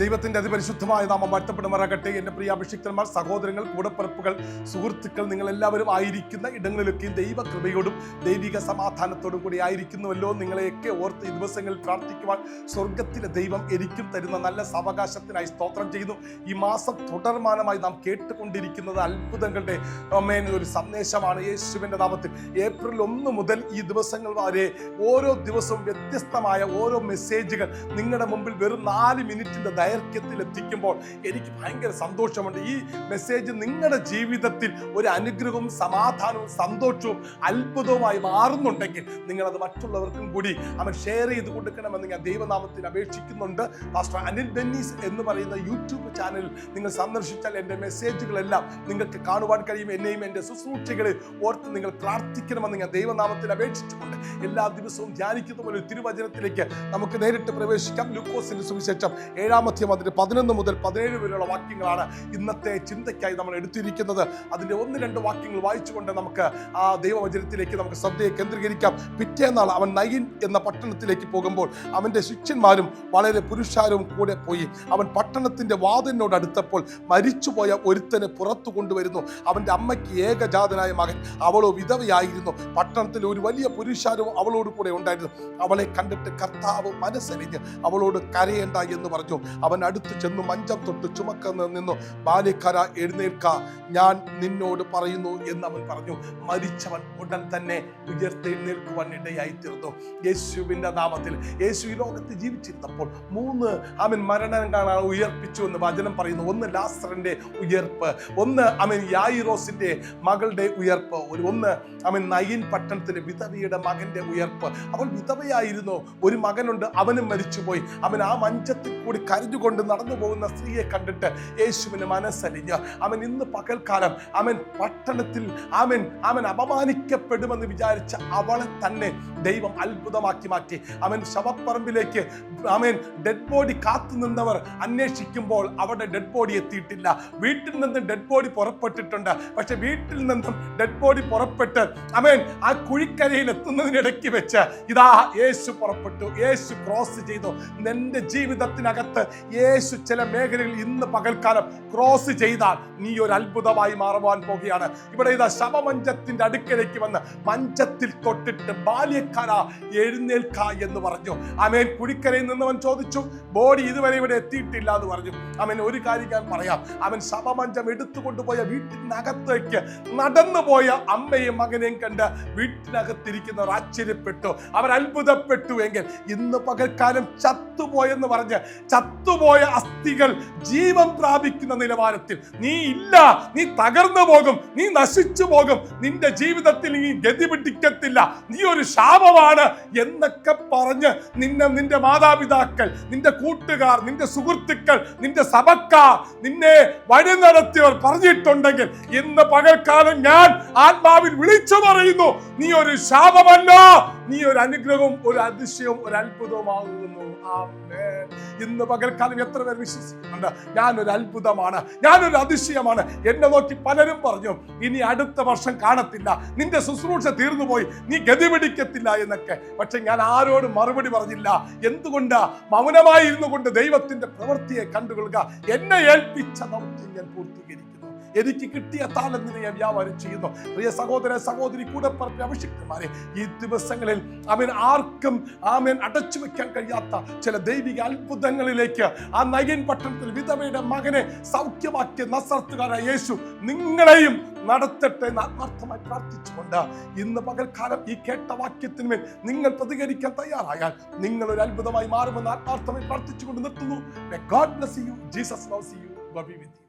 ദൈവത്തിന്റെ അതിപരിശുദ്ധമായ നാമം വാഴ്ത്തപ്പെടുമാറാകട്ടെ. എന്റെ പ്രിയ അഭിഷിക്തന്മാർ സഹോദരങ്ങൾ കൂടപ്പിറപ്പുകൾ സുഹൃത്തുക്കൾ നിങ്ങൾ എല്ലാവരും ആയിരിക്കുന്ന ഇടങ്ങളിലൊക്കെയും ദൈവകൃപയോടും ദൈവിക സമാധാനത്തോടും കൂടി ആയിരിക്കുന്നുവല്ലോ. നിങ്ങളെയൊക്കെ ഓർത്ത് ഈ ദിവസങ്ങളിൽ പ്രാർത്ഥിക്കുവാൻ സ്വർഗത്തിലെ ദൈവം എനിക്കും തരുന്ന നല്ല സാവകാശത്തിനായി സ്തോത്രം ചെയ്യുന്നു. ഈ മാസം തുടർമാനമായി നാം കേട്ടുകൊണ്ടിരിക്കുന്നത് അത്ഭുതങ്ങളുടെ അമ്മേൻ ഒരു സന്ദേശമാണ് യേശുവിന്റെ നാമത്തിൽ. ഏപ്രിൽ ഒന്ന് മുതൽ ഈ ദിവസങ്ങൾ വരെ ഓരോ ദിവസവും വ്യത്യസ്തമായ ഓരോ മെസ്സേജുകൾ നിങ്ങളുടെ മുമ്പിൽ വെറും നാല് മിനിറ്റിന്റെ ദൈർഘ്യത്തിൽ എത്തിക്കുമ്പോൾ എനിക്ക് ഭയങ്കര സന്തോഷമുണ്ട്. ഈ മെസ്സേജ് നിങ്ങളുടെ ജീവിതത്തിൽ ഒരു അനുഗ്രഹവും സമാധാനവും സന്തോഷവും അത്ഭുതവുമായി മാറുന്നുണ്ടെങ്കിൽ നിങ്ങളത് മറ്റുള്ളവർക്കും കൂടി അവൻ ഷെയർ ചെയ്ത് കൊടുക്കണമെന്ന് ഞാൻ ദൈവനാമത്തിൽ അപേക്ഷിക്കുന്നുണ്ട്. പാസ്റ്റർ അനിൽ ബെന്നീസ് എന്ന് പറയുന്ന യൂട്യൂബ് ചാനൽ നിങ്ങൾ സന്ദർശിച്ചാൽ എന്റെ മെസ്സേജുകളെല്ലാം നിങ്ങൾക്ക് കാണുവാൻ കഴിയും. എന്നെയും എന്റെ ശുശ്രൂഷകളെ ഓർത്ത് നിങ്ങൾ പ്രാർത്ഥിക്കണമെന്ന് ഞാൻ ദൈവനാമത്തിൽ അപേക്ഷിച്ചുകൊണ്ട് എല്ലാ ദിവസവും ധ്യാനിക്കുന്ന പോലെ തിരുവചനത്തിലേക്ക് നമുക്ക് നേരിട്ട് പ്രവേശിക്കാം. ലൂക്കോസിന്റെ സുവിശേഷം ഏഴാമധ്യം അതിന്റെ പതിനൊന്ന് മുതൽ പതിനേഴ് വരെയുള്ള വാക്യങ്ങളാണ് ഇന്നത്തെ ചിന്തയ്ക്കായി നമ്മൾ എടുത്തിരിക്കുന്നത്. അതിന്റെ ഒന്ന് രണ്ട് വാക്യങ്ങൾ വായിച്ചുകൊണ്ട് നമുക്ക് ആ ദൈവവചനത്തിലേക്ക് നമുക്ക് ശ്രദ്ധയെ കേന്ദ്രീകരിക്കാം. പിറ്റേന്നാൾ അവൻ നയിൻ എന്ന പട്ടണത്തിലേക്ക് പോകുമ്പോൾ അവന്റെ ശിഷ്യന്മാരും വളരെ പുരുഷാരവും കൂടെ പോയി. അവൻ പട്ടണത്തിന്റെ വാതിലിനോട് അടുത്തപ്പോൾ മരിച്ചുപോയ ഒരുത്തനെ പുറത്തു കൊണ്ടുവരുന്നു. അവന്റെ അമ്മയ്ക്ക് ഏകജാതനായ മകൻ. അവളോ വിധവയായിരുന്നു. പട്ടണത്തിൽ ഒരു വലിയ പുരുഷാരവും അവളോട് കൂടെ ഉണ്ടായിരുന്നു. അവളെ കണ്ടിട്ട് കർത്താവ് മനസ്സരിഞ്ഞ് അവളോട് കരയേണ്ട എന്ന് പറഞ്ഞു. അവൻ അടുത്ത് ചെന്ന് മഞ്ചം തൊട്ട് ചുമക്കുന്ന നിന്നു. ബാല്യക്കാര എഴുന്നേൽക്ക. ഞാൻ നിന്നോട് പറയുന്നു എന്ന് അവൻ പറഞ്ഞു. മരിച്ചവൻ ഉടൻ തന്നെ ഉയർത്തെഴുന്നേൽക്കുവാൻ ഇടയായി തീർന്നു യേശുവിന്റെ നാമത്തിൽ യേശു ഈ ലോകത്ത് ജീവിച്ചിരുന്നപ്പോൾ മൂന്ന് അവൻ മരണം കാണാൻ ഉയർപ്പിച്ചു എന്ന് വചനം പറയുന്നു. ഒന്ന് ലാസറിന്റെ ഉയർപ്പ് ഒന്ന് അവൻ യായിറോസിന്റെ മകളുടെ ഉയർപ്പ് ഒരു ഒന്ന് അവൻ നയിൻ പട്ടണത്തിലെ വിധവയുടെ മകന്റെ ഉയർപ്പ്. അവൾ വിധവയായിരുന്നു. ഒരു മകനുണ്ട് അവനും മരിച്ചുപോയി. അവൻ ആ മഞ്ചത്തിൽ കൂടി കരഞ്ഞുകൊണ്ട് നടന്നു പോകുന്ന സ്ത്രീയെ കണ്ടിട്ട് യേശുവിന് മനസ്സലിഞ്ഞ്. അവൻ ഇന്ന് പകൽക്കാലം അവൻ പട്ടണത്തിൽ അവൻ അവൻ അപമാനിക്കപ്പെടുമെന്ന് വിചാരിച്ച അവളെ തന്നെ ദൈവം അത്ഭുതമാക്കി മാറ്റി. അവൻ ശവപ്പറമ്പിലേക്ക് അവൻ ഡെഡ് ബോഡി കാത്തു നിന്നവർ അന്വേഷിക്കുമ്പോൾ അവിടെ ഡെഡ് ബോഡി എത്തിയിട്ടില്ല. വീട്ടിൽ നിന്ന് ഡെഡ് ബോഡി പുറപ്പെട്ടിട്ടുണ്ട്. പക്ഷെ വീട്ടിൽ നിന്നും ഡെഡ് ബോഡി പുറപ്പെട്ട് അവൻ ആ കുഴിക്കരയിൽ എത്തുന്നതിനിടയ്ക്ക് വെച്ച് ഇതാ യേശു പുറപ്പെട്ടു. യേശു ക്രോസ് ചെയ്തു. നിന്റെ ജീവിതത്തിനകത്ത് യേശു ചില മേഖലകളിൽ ഇന്ന് പകൽക്കാലം ക്രോസ് ചെയ്താൽ നീ ഒരു അത്ഭുതമായി മാറുവാൻ പോകുകയാണ്. ഇവിടെ ഇതാ ശവമഞ്ചത്തിന്റെ അടുക്കലേക്ക് വന്ന് മഞ്ചത്തിൽ തൊട്ടിട്ട് ബാല്യക്കാര എഴുന്നേൽക്ക എന്ന് പറഞ്ഞു. അമേൻ കുടിക്കരയിൽ നിന്നവൻ ചോദിച്ചു ബോഡി ഇതുവരെ ഇവിടെ എത്തിയിട്ടില്ല എന്ന് പറഞ്ഞു. അവൻ ഒരു കാര്യം ഞാൻ പറയാം. അവൻ ശവമഞ്ചം എടുത്തുകൊണ്ടുപോയ വീട്ടിനകത്തേക്ക് നടന്നു പോയ അമ്മയും മകനെയും കണ്ട് വീട്ടിനകത്തിരിക്കുന്നവർ ആശ്ചര്യപ്പെട്ടു. അവർ അത്ഭുതപ്പെട്ടു എങ്കിൽ ഇന്ന് പകൽക്കാലം ചത്തുപോയെന്ന് പറഞ്ഞ് ചത്തുപോയ അസ്ഥികൾ ജീവൻ പ്രാപിക്കുന്ന നിലവാരത്തിൽ. നീ ഇല്ല നീ തകർന്നു പോകും നീ നശിച്ചു പോകും. നിന്റെ ജീവിതത്തിൽ നീ ഗതി പിടിക്കത്തില്ല. നീ ഒരു ശാപമാണ് എന്നൊക്കെ പറഞ്ഞ് നിന്നെ നിന്റെ മാതാപിതാക്കൾ നിന്റെ കൂട്ടുകാർ നിന്റെ സുഹൃത്തുക്കൾ നിന്റെ സഭക്കാർ നിന്നെ വഴി നടത്തിയവർ പറഞ്ഞിട്ടുണ്ടെങ്കിൽ ഇന്ന് പകൽക്കാലം ഞാൻ ആത്മാവിൽ വിളിച്ചു പറയുന്നു നീ ഒരു ശാപമല്ല നീ ഒരു അനുഗ്രഹവും ഒരു അതിശയവും ഒരു അത്ഭുതവുമാകുന്നു. ഇന്ന് പകൽക്കാലം എത്ര പേർ വിശ്വസിക്കുന്നുണ്ട്? ഞാനൊരു അത്ഭുതമാണ് ഞാനൊരു അതിശയമാണ്. എന്നെ നോക്കി പലരും പറഞ്ഞു ഇനി അടുത്ത വർഷം കാണത്തില്ല. നിന്റെ ശുശ്രൂഷ തീർന്നു പോയി നീ ഗതി പിടിക്കത്തില്ല എന്നൊക്കെ. പക്ഷെ ഞാൻ ആരോടും മറുപടി പറഞ്ഞില്ല. എന്തുകൊണ്ട്? മൗനമായിരുന്നു കൊണ്ട് ദൈവത്തിന്റെ പ്രവൃത്തിയെ കണ്ടുകൊള്ളുക. എന്നെ ഏൽപ്പിച്ച ദൗത്യം ഞാൻ പൂർത്തീകരിക്കുന്നു എനിക്ക് കിട്ടിയ താലന്തിനെ ഞാൻ വ്യാപാരം ചെയ്യുന്നു. പ്രിയ സഹോദര സഹോദരി കൂടെ പറഞ്ഞ അഭിഷിക്തന്മാരെ ഈ ദിവസങ്ങളിൽ അവൻ ആർക്കും ആമൻ അടച്ചു വെക്കാൻ കഴിയാത്ത ചില ദൈവിക അത്ഭുതങ്ങളിലേക്ക് ആ നയൻ പട്ടണത്തിൽ വിധവയുടെ മകനെ സൗഖ്യമാക്കിയ നസർത്തുകാരായ യേശു നിങ്ങളെയും നടത്തട്ടെ എന്ന് ആത്മാർത്ഥമായി പ്രാർത്ഥിച്ചുകൊണ്ട് ഇന്ന് പകൽക്കാലം ഈ കേട്ട വാക്യത്തിന്മേൽ നിങ്ങൾ പ്രതികരിക്കാൻ തയ്യാറായാൽ നിങ്ങൾ ഒരു അത്ഭുതമായി മാറുമെന്ന് ആത്മാർത്ഥമായി പ്രാർത്ഥിച്ചുകൊണ്ട് നിർത്തുന്നു. God bless you Jesus loves you be with